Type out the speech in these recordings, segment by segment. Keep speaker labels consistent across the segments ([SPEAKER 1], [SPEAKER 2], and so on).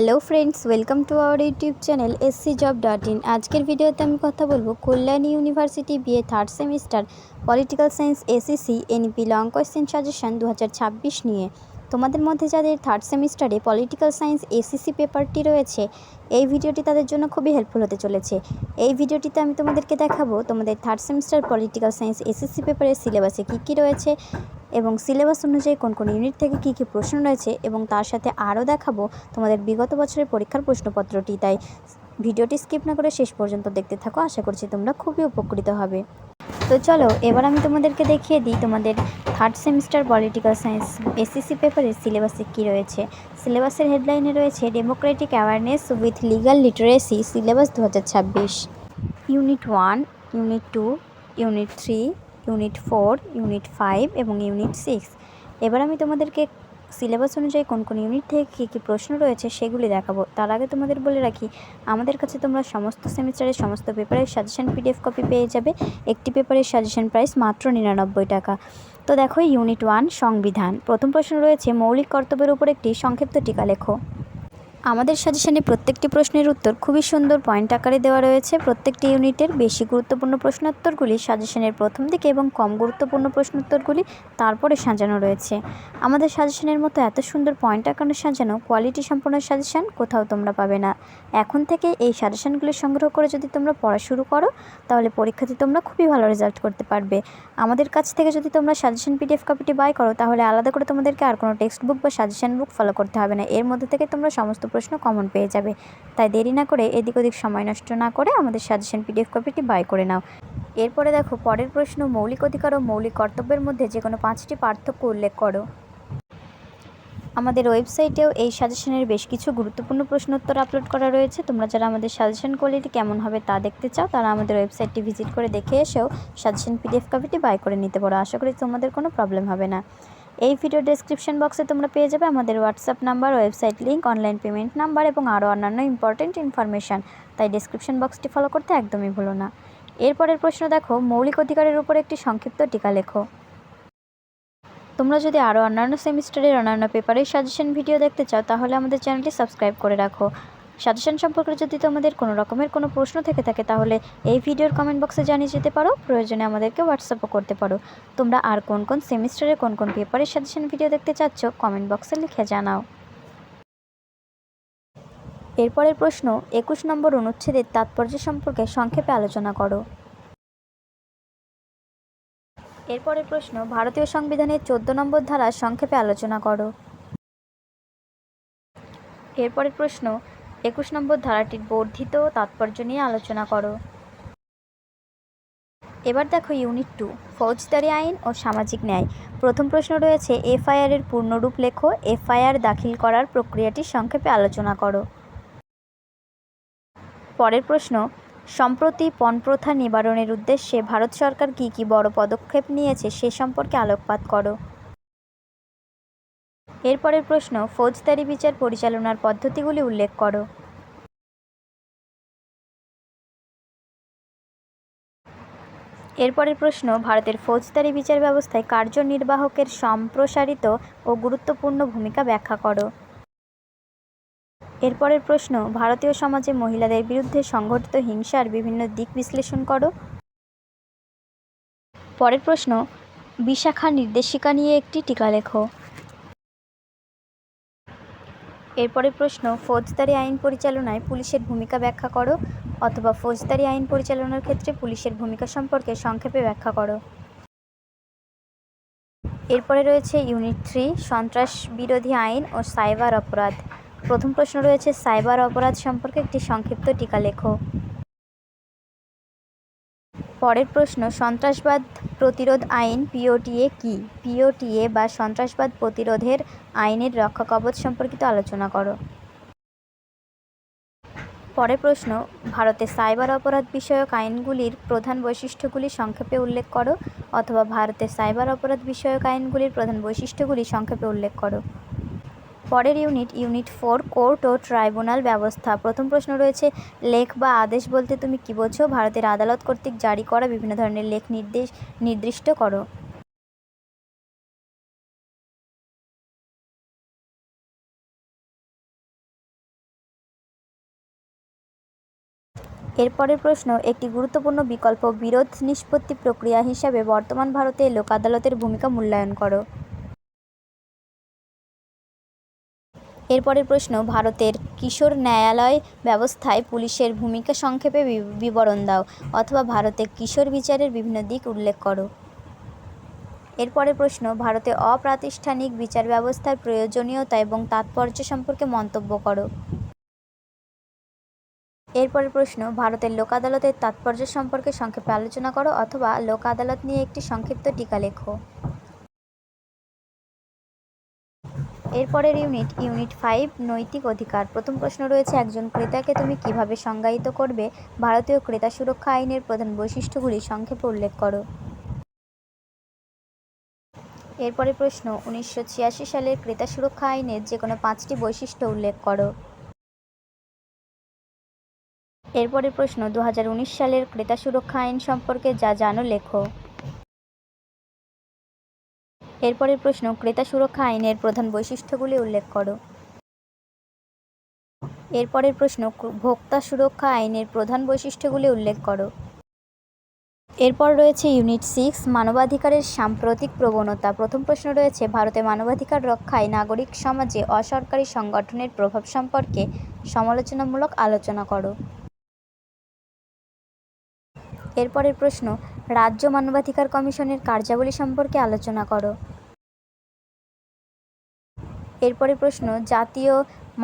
[SPEAKER 1] Hello friends welcome to our YouTube channel SC job dot in আজকের ভিডিওতে আমি কথা বলব Kalyani university BA third semester political science SEC NP long question suggestion দু হাজার ছাব্বিশ নিয়ে। তোমাদের মধ্যে যাদের থার্ড সেমিস্টারে পলিটিক্যাল সায়েন্স এসিসি পেপারটি রয়েছে, এই ভিডিওটি তাদের জন্য খুবই হেল্পফুল হতে চলেছে। এই ভিডিওটিতে আমি তোমাদেরকে দেখাবো তোমাদের third semester political science SEC পেপারের সিলেবাসে কী কী রয়েছে এবং সিলেবাস অনুযায়ী কোন কোন ইউনিট থেকে কী কী প্রশ্ন রয়েছে এবং তার সাথে আরও দেখাবো তোমাদের বিগত বছরের পরীক্ষার প্রশ্নপত্রটি। তাই ভিডিওটি স্কিপ না করে শেষ পর্যন্ত দেখতে থাকো। আশা করছি তোমরা খুবই উপকৃত হবে। তো চলো, এবার আমি তোমাদেরকে দেখিয়ে দিই তোমাদের third semester political science SSC পেপারের সিলেবাসে কী রয়েছে। সিলেবাসের হেডলাইনে রয়েছে democratic awareness with legal literacy syllabus দু হাজার ছাব্বিশ। Unit one unit two unit three unit four unit five এবং ইউনিট সিক্স এবার আমি তোমাদেরকে সিলেবাস অনুযায়ী কোন কোন ইউনিট থেকে কী কী প্রশ্ন রয়েছে সেগুলি দেখাবো। তার আগে তোমাদের বলে রাখি, আমাদের কাছে তোমরা সমস্ত সেমিস্টারের সমস্ত পেপারের সাজেশন পিডিএফ কপি পেয়ে যাবে। একটি পেপারের সাজেশন প্রাইস মাত্র নিরানব্বই টাকা। তো দেখো ইউনিট ওয়ান সংবিধান। প্রথম প্রশ্ন রয়েছে, মৌলিক কর্তব্যের উপর একটি সংক্ষিপ্ত টিকা লেখো। আমাদের সাজেশনে প্রত্যেকটি প্রশ্নের উত্তর খুবই সুন্দর পয়েন্ট আকারে দেওয়া রয়েছে। প্রত্যেকটি ইউনিটের বেশি গুরুত্বপূর্ণ প্রশ্নোত্তরগুলি সাজেশনের প্রথম দিকে এবং কম গুরুত্বপূর্ণ প্রশ্নোত্তরগুলি তারপরে সাজানো রয়েছে। আমাদের সাজেশনের মতো এত সুন্দর পয়েন্ট আকারে সাজানো কোয়ালিটি সম্পন্ন সাজেশন কোথাও তোমরা পাবে না। এখন থেকে এই সাজেশনগুলি সংগ্রহ করে যদি তোমরা পড়া শুরু করো, তাহলে পরীক্ষাতে তোমরা খুবই ভালো রেজাল্ট করতে পারবে। আমাদের কাছ থেকে যদি তোমরা সাজেশন পিডিএফ কপিটি বাই করো, তাহলে আলাদা করে তোমাদেরকে আর কোনো টেক্সট বুক বা সাজেশন বুক ফলো করতে হবে না। এর মধ্যে থেকে তোমরা সমস্ত প্রশ্ন কমন পেয়ে যাবে। তাই দেরি না করে এদিক ওদিক সময় নষ্ট না করে আমাদের সাজেশন পিডিএফ কপিটি বাই করে নাও। এরপরে দেখো, পরের প্রশ্ন, মৌলিক অধিকার ও মৌলিক কর্তব্যের মধ্যে যে কোনো পাঁচটি পার্থক্য উল্লেখ করো। আমাদের ওয়েবসাইটেও এই সাজেশনের বেশ কিছু গুরুত্বপূর্ণ প্রশ্নোত্তর আপলোড করা রয়েছে। তোমরা যারা আমাদের সাজেশন কোয়ালিটি কেমন হবে তা দেখতে চাও, তারা আমাদের ওয়েবসাইটটি ভিজিট করে দেখে এসেও সাজেশন পিডিএফ কপিটি বাই করে নিতে পারো। আশা করি তোমাদের কোনো প্রবলেম হবে না। এই ভিডিও ডেসক্রিপশন বক্সে তোমরা পেয়ে যাবে আমাদের WhatsApp number website link online payment number এবং আরও অন্যান্য ইম্পর্টেন্ট ইনফরমেশান তাই ডেসক্রিপশন বক্সটি ফলো করতে একদমই ভুলো না। এরপরের প্রশ্ন দেখো, মৌলিক অধিকারের উপর একটি সংক্ষিপ্ত টিকা লেখো। তোমরা যদি আরও অন্যান্য সেমিস্টারের অন্যান্য পেপারের সাজেশন ভিডিও দেখতে চাও, তাহলে আমাদের চ্যানেলটি সাবস্ক্রাইব করে রাখো। সাজেশন সম্পর্কে যদি তোমাদের কোনো রকমের কোনো প্রশ্ন থেকে থাকে, তাহলে এই ভিডিওর কমেন্ট বক্সে জানিয়ে যেতে পারো। প্রয়োজনে আমাদেরকে হোয়াটসঅ্যাপও করতে পারো। তোমরা আর কোন কোন সেমিস্টারে কোন কোন পেপারের সাজেশন ভিডিও দেখতে চাচ্ছ কমেন্ট বক্সে লিখে জানাও। এরপরের প্রশ্ন, একুশ নম্বর অনুচ্ছেদের তাৎপর্য সম্পর্কে সংক্ষেপে আলোচনা করো। এরপরের প্রশ্ন, ভারতীয় সংবিধানের চোদ্দ নম্বর ধারা সংক্ষেপে আলোচনা করো। এরপরের প্রশ্ন একুশ নম্বর ধারাটির বর্ধিত তাৎপর্য নিয়ে আলোচনা করো। এবার দেখো ইউনিট টু, ফৌজদারি আইন ও সামাজিক ন্যায়। প্রথম প্রশ্ন রয়েছে, এফআইআর এর পূর্ণরূপ লেখো, এফআইআর দাখিল করার প্রক্রিয়াটি সংক্ষেপে আলোচনা করো। পরের প্রশ্ন, সম্প্রতি পণপ্রথা নিবারণের উদ্দেশ্যে ভারত সরকার কী কী বড় পদক্ষেপ নিয়েছে সে সম্পর্কে আলোকপাত করো। এরপরের প্রশ্ন, ফৌজদারি বিচার পরিচালনার পদ্ধতিগুলি উল্লেখ করো। এরপরের প্রশ্ন, ভারতের ফৌজদারি বিচার ব্যবস্থায় কার্যনির্বাহকের সম্প্রসারিত ও গুরুত্বপূর্ণ ভূমিকা ব্যাখ্যা করো। এরপরের প্রশ্ন, ভারতীয় সমাজে মহিলাদের বিরুদ্ধে সংঘটিত হিংসার বিভিন্ন দিক বিশ্লেষণ করো। পরের প্রশ্ন, বিশাখা নির্দেশিকা নিয়ে একটি টিকা লেখো। এরপরের প্রশ্ন, ফৌজদারি আইন পরিচালনায় পুলিশের ভূমিকা ব্যাখ্যা করো অথবা ফৌজদারি আইন পরিচালনার ক্ষেত্রে পুলিশের ভূমিকা সম্পর্কে সংক্ষেপে ব্যাখ্যা করো। এরপরে রয়েছে ইউনিট থ্রি, সন্ত্রাস বিরোধী আইন ও সাইবার অপরাধ। প্রথম প্রশ্ন রয়েছে, সাইবার অপরাধ সম্পর্কে একটি সংক্ষিপ্ত টিকা লেখো। পরের প্রশ্ন, সন্ত্রাসবাদ প্রতিরোধ আইন পিওটিএ কি? পিওটিএ বা সন্ত্রাসবাদ প্রতিরোধের আইনের রক্ষা কবচ সম্পর্কিত আলোচনা করো। পরের প্রশ্ন, ভারতে সাইবার অপরাধ বিষয়ক আইনগুলির প্রধান বৈশিষ্ট্যগুলি সংক্ষেপে উল্লেখ করো, অথবা ভারতে সাইবার অপরাধ বিষয়ক আইনগুলির প্রধান বৈশিষ্ট্যগুলি সংক্ষেপে উল্লেখ করো। পরের ইউনিট ইউনিট ফোর, কোর্ট ও ট্রাইব্যুনাল ব্যবস্থা। প্রথম প্রশ্ন রয়েছে, লেখ বা আদেশ বলতে তুমি কি বোঝো? ভারতের আদালত কর্তৃক জারি করা বিভিন্ন ধরনের লেখ নির্দেশ, নির্দিষ্ট করো। এরপরের প্রশ্ন, একটি গুরুত্বপূর্ণ বিকল্প বিরোধ নিষ্পত্তি প্রক্রিয়া হিসাবে বর্তমান ভারতে লোক আদালতের ভূমিকা মূল্যায়ন করো। এরপরের প্রশ্ন, ভারতের কিশোর ন্যায়ালয় ব্যবস্থায় পুলিশের ভূমিকা সংক্ষেপে বিবরণ দাও, অথবা ভারতে কিশোর বিচারের বিভিন্ন দিক উল্লেখ করো। এরপরের প্রশ্ন, ভারতে অপ্রাতিষ্ঠানিক বিচার ব্যবস্থার প্রয়োজনীয়তা এবং তাৎপর্য সম্পর্কে মন্তব্য করো। এরপরের প্রশ্ন, ভারতের লোক আদালতের তাৎপর্য সম্পর্কে সংক্ষেপে আলোচনা করো, অথবা লোক আদালত নিয়ে একটি সংক্ষিপ্ত টিকা লেখো। এরপরের ইউনিট ইউনিট ফাইভ নৈতিক অধিকার। প্রথম প্রশ্ন রয়েছে, একজন ক্রেতাকে তুমি কীভাবে সংজ্ঞায়িত করবে? ভারতীয় ক্রেতা সুরক্ষা আইনের প্রধান বৈশিষ্ট্যগুলি সংক্ষেপে উল্লেখ করো। এরপরে প্রশ্ন, উনিশশো ছিয়াশি সালের ক্রেতা সুরক্ষা আইনের যে কোনো পাঁচটি বৈশিষ্ট্য উল্লেখ করো। এরপরে প্রশ্ন দু হাজার উনিশ সালের ক্রেতা সুরক্ষা আইন সম্পর্কে যা জানো লেখো। এরপরের প্রশ্ন, ক্রেতা সুরক্ষা আইনের প্রধান বৈশিষ্ট্যগুলি উল্লেখ করো। এরপরের প্রশ্ন, ভোক্তা সুরক্ষা আইনের প্রধান বৈশিষ্ট্যগুলি উল্লেখ করো। এরপর রয়েছে ইউনিট সিক্স, মানবাধিকারের সাম্প্রতিক প্রবণতা। প্রথম প্রশ্ন রয়েছে, ভারতে মানবাধিকার রক্ষায় নাগরিক সমাজে অসরকারি সংগঠনের প্রভাব সম্পর্কে সমালোচনামূলক আলোচনা করো। এরপরের প্রশ্ন রাজ্য মানবাধিকার কমিশনের কার্যাবলী সম্পর্কে আলোচনা করো। এরপরে প্রশ্ন, জাতীয়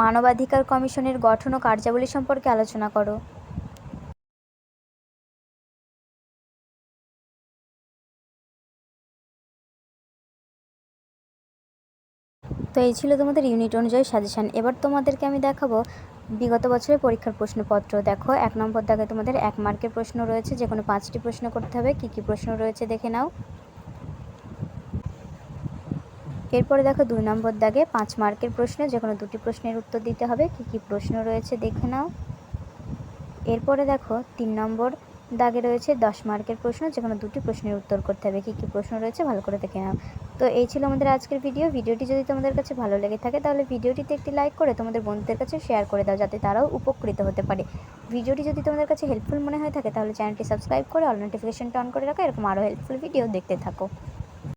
[SPEAKER 1] মানবাধিকার কমিশনের গঠন ও কার্যাবলী সম্পর্কে আলোচনা করো। তো এই ছিল তোমাদের ইউনিট অনুযায়ী সাজেশান এবার তোমাদেরকে আমি দেখাবো বিগত বছরের পরীক্ষার প্রশ্নপত্র। দেখো, এক নম্বর দাগে তোমাদের এক মার্কের প্রশ্ন রয়েছে যে কোনো পাঁচটি প্রশ্ন করতে হবে। কি কি প্রশ্ন রয়েছে দেখে নাও। এরপরে দেখো, দুই নম্বর দাগে পাঁচ মার্কের প্রশ্ন যে কোনো দুটি প্রশ্নের উত্তর দিতে হবে। কি কি প্রশ্ন রয়েছে দেখে নাও। এরপরে দেখো, তিন নম্বর দাগে রয়েছে দশ মার্কের প্রশ্ন যে কোনো দুটি প্রশ্নের উত্তর করতে হবে। কী কী প্রশ্ন রয়েছে ভালো করে দেখে নাও। তো এই ছিল আমাদের আজকের ভিডিও ভিডিওটি যদি তোমাদের কাছে ভালো লেগে থাকে, তাহলে ভিডিওটিতে একটি লাইক করে তোমাদের বন্ধুদের কাছে শেয়ার করে দাও, যাতে তারাও উপকৃত হতে পারে। ভিডিওটি যদি তোমাদের কাছে হেল্পফুল মনে হয়ে থাকে, তাহলে চ্যানেলটি সাবস্ক্রাইব করে অল নোটিফিকেশনটা অন করে রাখো, এরকম আরও হেল্পফুল ভিডিও দেখতে থাকো।